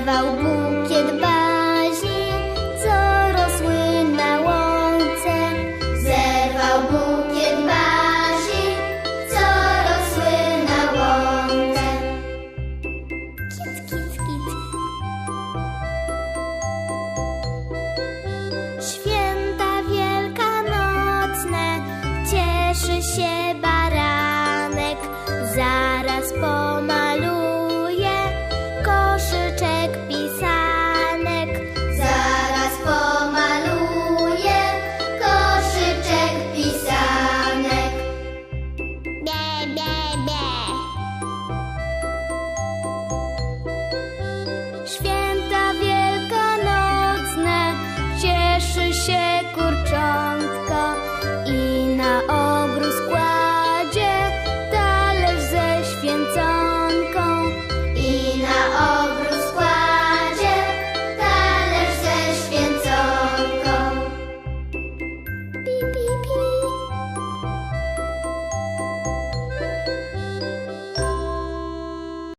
Wiewał bukiet bazi, co rosły na łące. Zerwał bukiet bazi, co rosły na łące. Kit, kit, kit. Święta wielkanocne, cieszy się bazi. Święta wielkanocne, cieszy się kurczątko